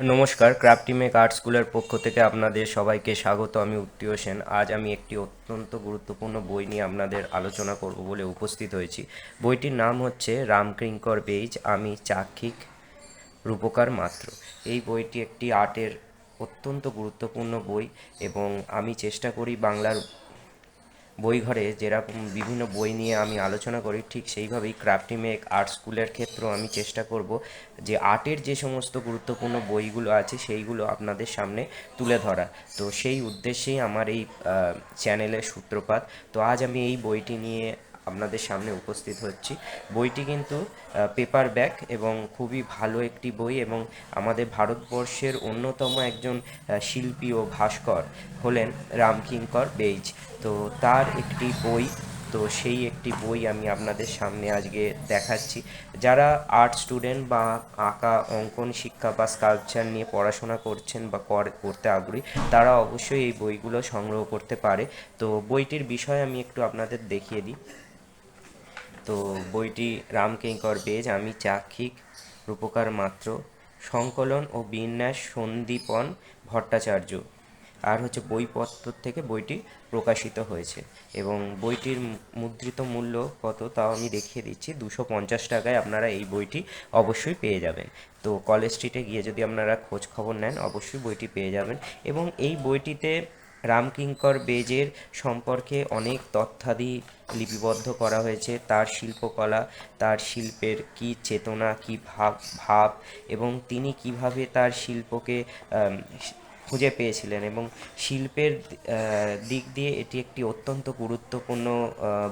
নমস্কার crafty make art স্কুলের পক্ষ থেকে আপনাদের সবাইকে স্বাগত। আমি উত্তীয় সেন। আজ আমি একটি অত্যন্ত গুরুত্বপূর্ণ বই নিয়ে আপনাদের আলোচনা করব বলে উপস্থিত হয়েছি। বইটির নাম হচ্ছে রামকিঙ্কর বেইজ, আমি চাক্ষিক রূপকার মাত্র। এই বইটি একটি আর্টের অত্যন্ত গুরুত্বপূর্ণ বই এবং আমি চেষ্টা করি বাংলার বই ঘরে যেরকম বিভিন্ন বই নিয়ে আমি আলোচনা করি, ঠিক সেইভাবেই ক্রাফটি মেক আর্ট স্কুলের ক্ষেত্রেও আমি চেষ্টা করব যে আর্টের যে সমস্ত গুরুত্বপূর্ণ বইগুলো আছে সেইগুলো আপনাদের সামনে তুলে ধরা। তো সেই উদ্দেশ্যেই আমার এই চ্যানেলের সূত্রপাত। তো আজ আমি এই বইটি নিয়ে আপনাদের সামনে উপস্থিত হচ্ছি। বইটি কিন্তু পেপার ব্যাক এবং খুবই ভালো একটি বই এবং আমাদের ভারতবর্ষের অন্যতম একজন শিল্পী ও ভাস্কর হলেন রামকিঙ্কর বেইজ। তো তার একটি বই, তো সেই একটি বই আমি আপনাদের সামনে আজকে দেখাচ্ছি। যারা আর্ট স্টুডেন্ট বা আঁকা, অঙ্কন, শিক্ষা বা স্কাল্পচার নিয়ে পড়াশোনা করছেন বা কর- করতে আগ্রহী, তারা অবশ্যই এই বইগুলো সংগ্রহ করতে পারে। তো বইটির বিষয় আমি একটু আপনাদের দেখিয়ে দিই। তো বইটি রামকিঙ্কর বেজ, আমি চাক্ষিক, রূপকার মাত্র, সংকলন ও বিন্যাস সন্দীপন ভট্টাচার্য। আর হচ্ছে বইপত্র থেকে বইটি প্রকাশিত হয়েছে এবং বইটির মুদ্রিত মূল্য কত তাও আমি দেখিয়ে দিচ্ছি। দুশো পঞ্চাশ টাকায় আপনারা এই বইটি অবশ্যই পেয়ে যাবেন। তো কলেজ স্ট্রিটে গিয়ে যদি আপনারা খোঁজ খবর নেন, অবশ্যই বইটি পেয়ে যাবেন এবং এই বইটিতে রামকিঙ্কর বেজের সম্পর্কে অনেক তথ্যাদি লিপিবদ্ধ করা হয়েছে। তার শিল্পকলা, তার শিল্পের কি চেতনা, কি ভাব ভাব এবং তিনি কীভাবে তার শিল্পকে খুঁজে পেয়েছিলেন এবং শিল্পের দিক দিয়ে এটি একটি অত্যন্ত গুরুত্বপূর্ণ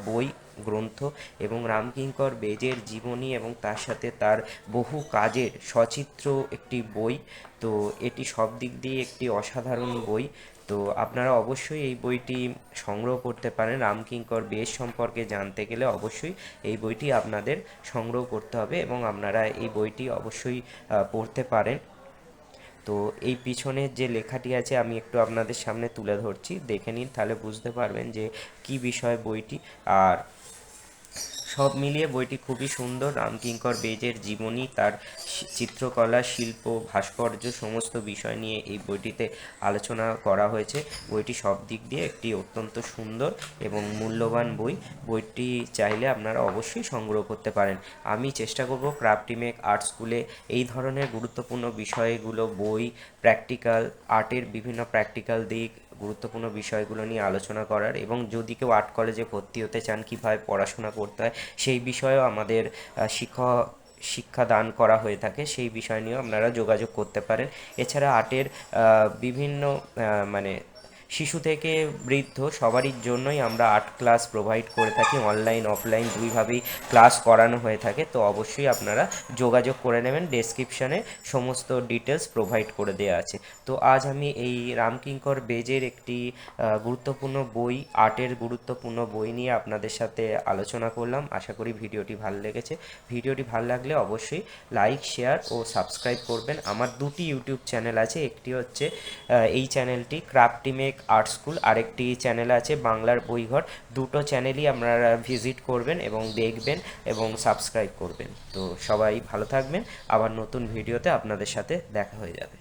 বই, গ্রন্থ এবং রামকিঙ্কর বেজের জীবনী এবং তার সাথে তার বহু কাজের সচিত্র একটি বই। তো এটি সব দিক দিয়ে একটি অসাধারণ বই। তো আপনারা অবশ্যই এই বইটি সংগ্রহ করতে পারেন। রামকিঙ্কর বেশ সম্পর্কে জানতে গেলে অবশ্যই এই বইটি আপনাদের সংগ্রহ করতে হবে এবং আপনারা এই বইটি অবশ্যই পড়তে পারেন। তো এই পিছনে যে লেখাটি আছে আমি একটু আপনাদের সামনে তুলে ধরছি। দেখে নিন, তাহলে বুঝতে পারবেন যে কি বিষয় বইটি। আর সব মিলিয়ে বইটি খুবই সুন্দর। রামকিঙ্কর বেজের জীবনী, তার চিত্রকলা, শিল্প, ভাস্কর্য সমস্ত বিষয় নিয়ে এই বইটিতে আলোচনা করা হয়েছে। বইটি সব দিক দিয়ে একটি অত্যন্ত সুন্দর এবং মূল্যবান বই। বইটি চাইলে আপনারা অবশ্যই সংগ্রহ করতে পারেন। আমি চেষ্টা করব ক্রাফটি মেক আর্ট স্কুলে এই ধরনের গুরুত্বপূর্ণ বিষয়গুলো, বই, প্র্যাকটিক্যাল, আর্টের বিভিন্ন প্র্যাকটিক্যাল দিক গুরুত্বপূর্ণ বিষয়গুলো নিয়ে আলোচনা করার এবং যদি কেউ আর্ট কলেজে ভর্তি হতে চান, কীভাবে পড়াশোনা করতে হয়, সেই বিষয়েও আমাদের শিক্ষক শিক্ষা দান করা হয়ে থাকে। সেই বিষয় নিয়েও আপনারা যোগাযোগ করতে পারেন। এছাড়া আর্টের বিভিন্ন মানে শিশু থেকে বৃদ্ধ সবারই জন্যই আমরা আর্ট ক্লাস প্রোভাইড করে থাকি অনলাইন অফলাইন দুইভাবেই ক্লাস করানো হয়ে থাকে। তো অবশ্যই আপনারা যোগাযোগ করে নেবেন ডেসক্রিপশানে সমস্ত ডিটেলস প্রোভাইড করে দেওয়া আছে। তো আজ আমি এই রামকিঙ্কর বেজের একটি গুরুত্বপূর্ণ বই, আর্টের গুরুত্বপূর্ণ বই নিয়ে আপনাদের সাথে আলোচনা করলাম। আশা করি ভিডিওটি ভালো লেগেছে। ভিডিওটি ভালো লাগলে অবশ্যই লাইক শেয়ার ও সাবস্ক্রাইব করবেন। আমার দুটি ইউটিউব চ্যানেল আছে। একটি হচ্ছে এই চ্যানেলটি ক্রাফটি মেক আর্ট স্কুল আরেকটি চ্যানেল আছে, বাংলার বইঘর। দুটো চ্যানেলই আপনারা ভিজিট করবেন এবং দেখবেন এবং সাবস্ক্রাইব করবেন। তো সবাই ভালো থাকবেন, আবার নতুন ভিডিওতে আপনাদের সাথে দেখা হয়ে যাবে।